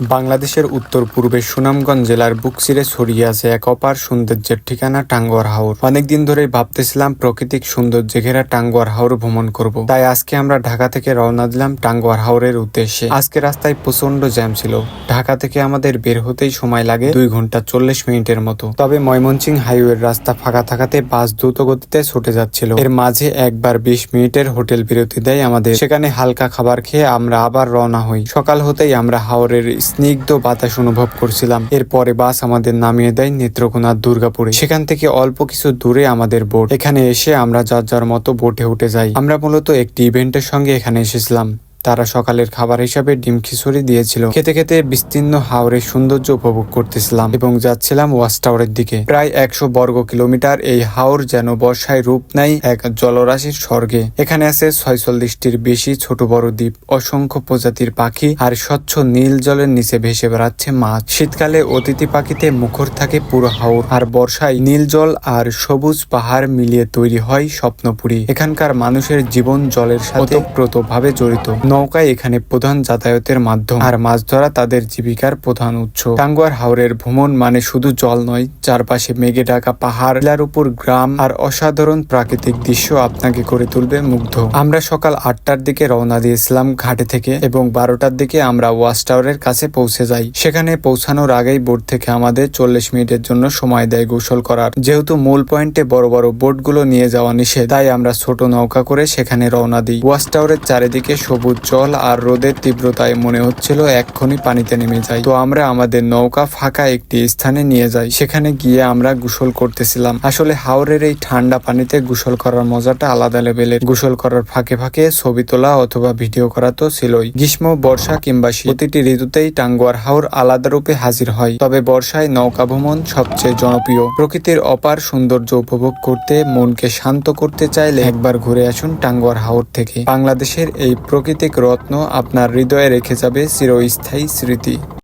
বাংলাদেশের উত্তর পূর্বে সুনামগঞ্জ জেলার বুকসিরে ছড়িয়ে আছে এক অপার সৌন্দর্যের ঠিকানা টাঙ্গুয়ার হাওর। অনেকদিন ধরেই ভাবতেছিলাম প্রাকৃতিক সৌন্দর্য ঘেরা টাঙ্গুয়ার হাওর ভ্রমণ করব। তাই আজকে আমরা ঢাকা থেকে রওনা দিলাম টাঙ্গুয়ার হাওরের উদ্দেশ্যে। আজকে রাস্তায় প্রচণ্ড জ্যাম ছিল। ঢাকা থেকে আমাদের বের হতেই সময় লাগে দুই ঘণ্টা চল্লিশ মিনিটের মতো। তবে ময়মনসিং হাইওয়ের রাস্তা ফাঁকা থাকাতে বাস দ্রুত গতিতে ছুটে যাচ্ছিল। এর মাঝে একবার বিশ মিনিটের হোটেল বিরতি দেয় আমাদের। সেখানে হালকা খাবার খেয়ে আমরা আবার রওনা হই। সকাল হতেই আমরা হাওরের স্নিগ্ধ বাতাস অনুভব করছিলাম। এরপরে বাস আমাদের নামিয়ে দেয় নেত্রকোনার দুর্গাপুরে। সেখান থেকে অল্প কিছু দূরে আমাদের বোট। এখানে এসে আমরা যার যার মতো বোটে উঠে যাই। আমরা মূলত একটি ইভেন্টের সঙ্গে এখানে এসেছিলাম। তারা সকালের খাবার হিসাবে ডিম খিচুড়ি দিয়েছিল। খেতে খেতে বিস্তীর্ণ হাওরের সৌন্দর্য উপভোগ করতেছিলাম এবং যাচ্ছিলাম ওয়াচ টাওয়ারের দিকে। প্রায় একশো বর্গ কিলোমিটার এই হাওর যেন বর্ষায় রূপ নেয় এক জলরাশির স্বর্গে। এখানে আছে ছয়চল্লিশটির বেশি ছোট বড় দ্বীপ, অসংখ্য প্রজাতির পাখি আর স্বচ্ছ নীল জলের নিচে ভেসে বেড়াচ্ছে মাছ। শীতকালে অতিথি পাখিতে মুখর থাকে পুরো হাওর আর বর্ষায় নীল জল আর সবুজ পাহাড় মিলিয়ে তৈরি হয় স্বপ্নপুরী। এখানকার মানুষের জীবন জলের সাথে ওতপ্রোতভাবে জড়িত। নৌকায় এখানে প্রধান যাতায়াতের মাধ্যম। আর মাছ ধরা তাদের জীবিকার প্রধান উৎস। টাঙ্গুয়ার হাওরের ভ্রমণ মানে শুধু জল নয়, চারপাশে মেঘে ঢাকা পাহাড় টিলার উপর গ্রাম আর অসাধারণ প্রাকৃতিক দৃশ্য আপনাকে করে তুলবে মুগ্ধ। আমরা সকাল আটটার দিকে রওনা দিয়েছিলাম ঘাটে থেকে এবং বারোটার দিকে আমরা ওয়াচ টাওয়ারের কাছে পৌঁছে যাই। সেখানে পৌঁছানোর আগেই বোট থেকে আমাদের চল্লিশ মিনিটের জন্য সময় দেয় গোসল করার। যেহেতু মূল পয়েন্টে বড় বড় বোটগুলো নিয়ে যাওয়া নিষেধ, তাই আমরা ছোট নৌকা করে সেখানে রওনা দিই। ওয়াচ টাওয়ারের চারিদিকে সবুজ জল আর রোদের তীব্রতায় মনে হচ্ছিল এক্ষুনি পানিতে নেমে যায় তো আমরা আমাদের নৌকা ফাঁকা একটি স্থানে নিয়ে যাই। সেখানে গিয়ে আমরা গোসল করতেছিলাম। আসলে হাওরের এই ঠান্ডা পানিতে গোসল করার মজাটা আলাদা লেভেলের। গোসল করার ফাঁকে ফাঁকে ছবি তোলা অথবা ভিডিও করা তো ছিলই। গ্রীষ্ম, বর্ষা কিংবা প্রতিটি ঋতুতেই টাঙ্গুয়ার হাওর আলাদা রূপে হাজির হয়। তবে বর্ষায় নৌকা ভ্রমণ সবচেয়ে জনপ্রিয়। প্রকৃতির অপার সৌন্দর্য উপভোগ করতে, মনকে শান্ত করতে চাইলে একবার ঘুরে আসুন টাঙ্গুয়ার হাওর থেকে। বাংলাদেশের এই প্রাকৃতিক রত্ন আপনার হৃদয়ে রেখে যাবে চিরস্থায়ী স্মৃতি।